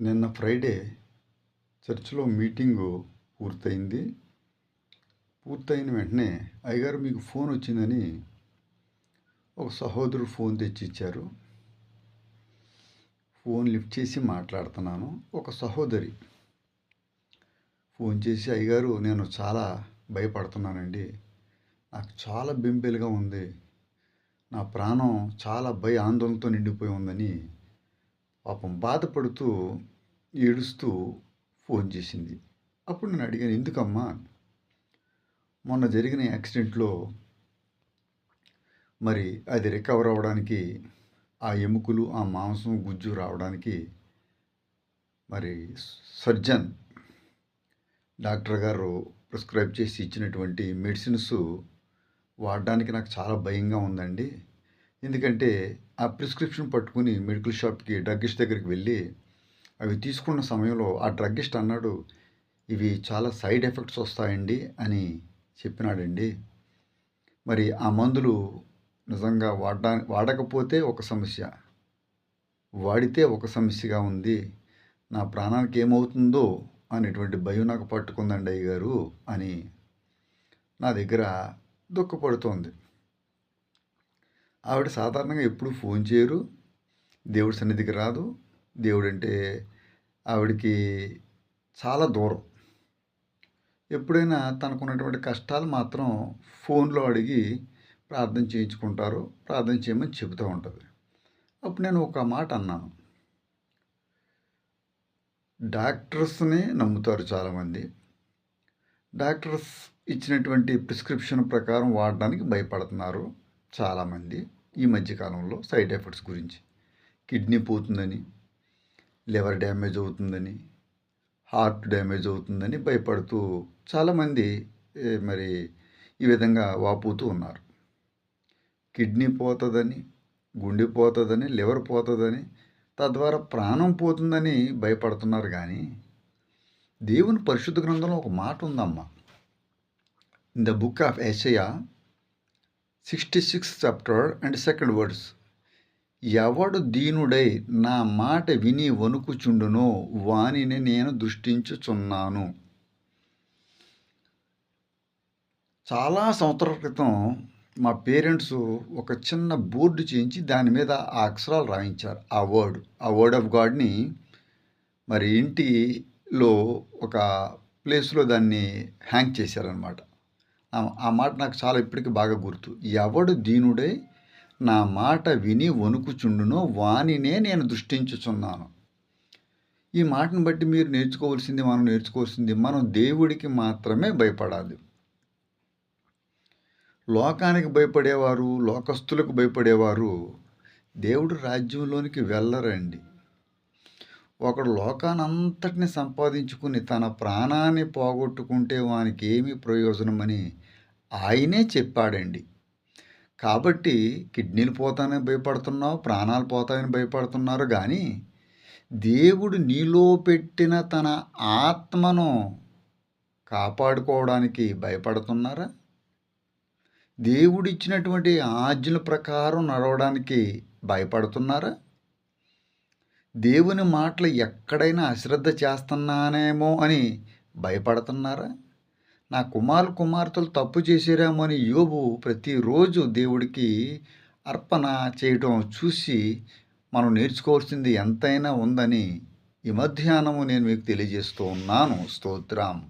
నిన్న ఫ్రైడే చర్చిలో మీటింగు పూర్తయింది. పూర్తయిన వెంటనే అయ్యగారు మీకు ఫోన్ వచ్చిందని ఒక సహోదరుడు ఫోన్ తెచ్చి ఇచ్చారు ఫోన్ లిఫ్ట్ చేసి మాట్లాడుతున్నాను. ఒక సహోదరి ఫోన్ చేసి అయ్యగారు నేను చాలా భయపడుతున్నానండి. నాకు చాలా బెంబేలుగా ఉంది. నా ప్రాణం చాలా భయ ఆందోళనతో నిండిపోయి ఉందని పాపం బాధపడుతూ ఏడుస్తూ ఫోన్ చేసింది. అప్పుడు నేను అడిగాను ఎందుకమ్మా? మొన్న జరిగిన యాక్సిడెంట్లో మరి అది రికవర్ అవ్వడానికి ఆ ఎముకలు ఆ మాంసం గుజ్జు రావడానికి మరి సర్జన్ డాక్టర్ గారు ప్రిస్క్రైబ్ చేసి ఇచ్చినటువంటి మెడిసిన్స్ వాడడానికి నాకు చాలా భయంగా ఉందండి. ఎందుకంటే ఆ ప్రిస్క్రిప్షన్ పట్టుకుని మెడికల్ షాప్కి డ్రగ్గిస్ట్ దగ్గరికి వెళ్ళి అవి తీసుకున్న సమయంలో ఆ డ్రగ్గిస్ట్ అన్నాడు ఇవి చాలా సైడ్ ఎఫెక్ట్స్ వస్తాయండి అని చెప్పినాడండి. మరి ఆ మందులు నిజంగా వాడా వాడకపోతే ఒక సమస్య. వాడితే ఒక సమస్యగా ఉంది. నా ప్రాణానికి ఏమవుతుందో అనేటువంటి భయం నాకు పట్టుకుందండి అయ్యగారు అని నా దగ్గర దుఃఖపడుతోంది. ఆవిడ సాధారణంగా ఎప్పుడు ఫోన్ చేయరు. దేవుడి సన్నిధికి రాదు. దేవుడు అంటే ఆవిడకి చాలా దూరం. ఎప్పుడైనా తనకున్నటువంటి కష్టాలు మాత్రం ఫోన్లో అడిగి ప్రార్థన చేయించుకుంటారు. ప్రార్థన చేయమని చెబుతూ ఉంటుంది. అప్పుడు నేను ఒక మాట అన్నాను. డాక్టర్స్ని నమ్ముతారు చాలామంది. డాక్టర్స్ ఇచ్చినటువంటి ప్రిస్క్రిప్షన్ ప్రకారం వాడడానికి భయపడుతున్నారు. చాలామంది ఈ మధ్యకాలంలో సైడ్ ఎఫెక్ట్స్ గురించి. కిడ్నీ పోతుందని లివర్ డ్యామేజ్ అవుతుందని హార్ట్ డ్యామేజ్ అవుతుందని భయపడుతూ చాలామంది మరి ఈ విధంగా వాపోతూ ఉన్నారు. కిడ్నీ పోతుందని గుండె పోతుందని లివర్ పోతుందని తద్వారా ప్రాణం పోతుందని భయపడుతున్నారు కానీ దేవుని పరిశుద్ధ గ్రంథంలో ఒక మాట ఉందమ్మా. In the book of Isaiah sixty six chapter and second words ఎవడు దీనుడై నా మాట విని వణుకుచుండునో వానిని నేను దృష్టించుచున్నాను. చాలా సంవత్సరాల క్రితం మా పేరెంట్స్ ఒక చిన్న బోర్డు చేయించి దాని మీద ఆ అక్షరాలు రాయించారు. ఆ వర్డ్ ఆ వర్డ్ ఆఫ్ గాడ్ని మరి ఇంటిలో ఒక ప్లేస్లో దాన్ని హ్యాంగ్ చేశారనమాట ఆ మాట నాకు చాలా ఇప్పటికీ బాగా గుర్తు. ఎవడు దీనుడై నా మాట విని వణుకుచుండునో వానినే నేను దృష్టించుచున్నాను. ఈ మాటను బట్టి మీరు నేర్చుకోవాల్సింది మనం నేర్చుకోవాల్సింది మనం దేవుడికి మాత్రమే భయపడాలి. లోకానికి భయపడేవారు లోకస్తులకు భయపడేవారు దేవుడు రాజ్యంలోనికి వెళ్ళరండి. ఒకడు లోకానంతటిని సంపాదించుకుని తన ప్రాణాన్ని పోగొట్టుకుంటే వానికి ఏమి ప్రయోజనమని ఆయనే చెప్పాడండి. కాబట్టి కిడ్నీలు పోతానని భయపడుతున్నావు ప్రాణాలు పోతాయని భయపడుతున్నారు కానీ దేవుడు నీలో పెట్టిన తన ఆత్మను కాపాడుకోవడానికి భయపడుతున్నారా? దేవుడిచ్చినటువంటి ఆజ్ఞల ప్రకారం నడవడానికి భయపడుతున్నారా? దేవుని మాటలు ఎక్కడైనా అశ్రద్ధ చేస్తున్నానేమో అని భయపడుతున్నారా? నా కుమారు కుమార్తెలు తప్పు చేసారేమో అని యోబు ప్రతిరోజు దేవుడికి అర్పణ చేయటం చూసి మనం నేర్చుకోవాల్సింది ఎంతైనా ఉందని ఈ మధ్యాహ్నము నేను మీకు తెలియజేస్తూ ఉన్నాను. స్తోత్రం.